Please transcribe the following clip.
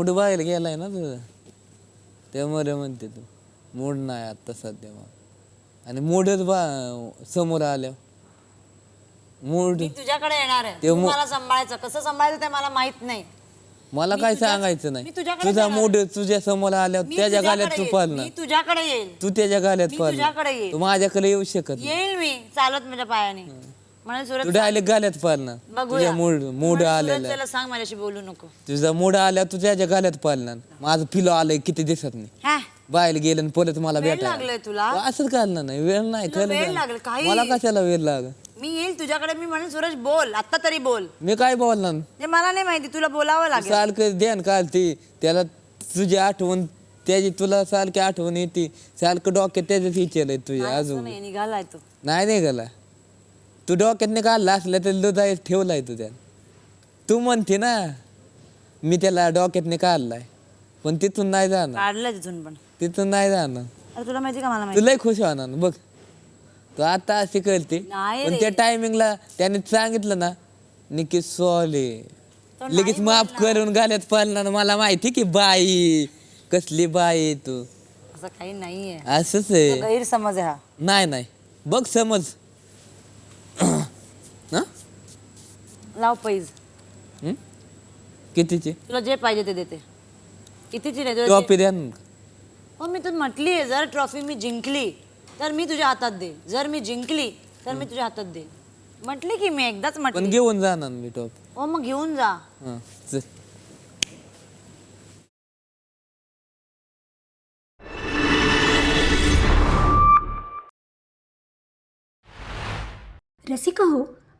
Mood बाहेर गेलाय ना तुझं. त्यामुळे म्हणते तू. मूड नाही आता सध्या मग. आणि मूडच बा समोर आल्या मूड मी तुझ्याकडे येणार आहे. ते मो- मला सांभाळायचं. कसं सांभाळायचं ते मला माहीत नाही. मला काय सांगायचं मी नाही तुझ्याकडे तुझा. मूड तुझ्या समोर आल्यावर मी त्याच्या तुझ्याकडे गाल्यात तू येईल. पाळणार मी तुझ्याकडे येईल. तू त्याच्या गाल्यात मी येईल. तू माझ्याकडे येऊ शकत नाही. येईल मी. चालत माझ्या पायाने. तू सूरज डायरेक्ट गाल्यात पाळणार तुझ्या मूड मूड आलेला. त्याला सांग माझ्याशी बोलू नको. तुझा मूड आल्या तू त्याच्या गाल्यात पाळणार माझं पिलो आलंय किती दिसत नाही बाहेर गेलं आणि परत मला वेळ भेटायला. लागलाय तुला? असंच काढलं नाही वेळ नाही तुला वेळ. लागेल काही मला कशाला वेळ लाग? मी येईल तुझ्याकडे मी म्हणेन सूरज बोल आता तरी बोल. मी काय बोलणार? ते मला नाही माहिती तुला बोलावं लागेल. सारखं ध्यान काढते त्याला तुझी आठवण त्याची तुला सारखी आठवण येते. सारखं डोक्यात त्याच्याच विचार तुझ्या असं अजून. नाही निघालाय तो. नाही नाही गेला तू डोक्यात काढला असला तर दुधा ठेवलाय तू त्याला. तू म्हणते ना मी त्याला डोक्यात काढलाय पण तिथून नाही जाणार. काढलाय तिथून पण. तिथून नाही जाणार. अरे तुला माहिती का मला माहिती तू लय खुश होणार ना, बघ. तू आता अशी नाही पण रे. त्या टायमिंगला त्याने सांगितलं ना निकी सॉले तो लगेच माफ करून गाल्यात पाळणार मला माहिती की बाई कसली बाई आहे तू. असं काही नाहीये. असंच आहे. गैरसमज आहे हा. नाही नाही. बघ समज. लाव पैज. हं? कितीची? तुला जे पाहिजे ते देते. कितीची नाही तुला जे- टॉपी द्या ना. हो मी तर म्हटली आहे जर ट्रॉफी मी जिंकली तर मी तुझ्या हातात दे जर मी जिंकली तर मी तुझ्या हातात दे म्हटली की मी एकदाच पण म्हटली. घेऊन जाणार मी टॉपी हो मग घेऊन जा. हा चल. रसिका हो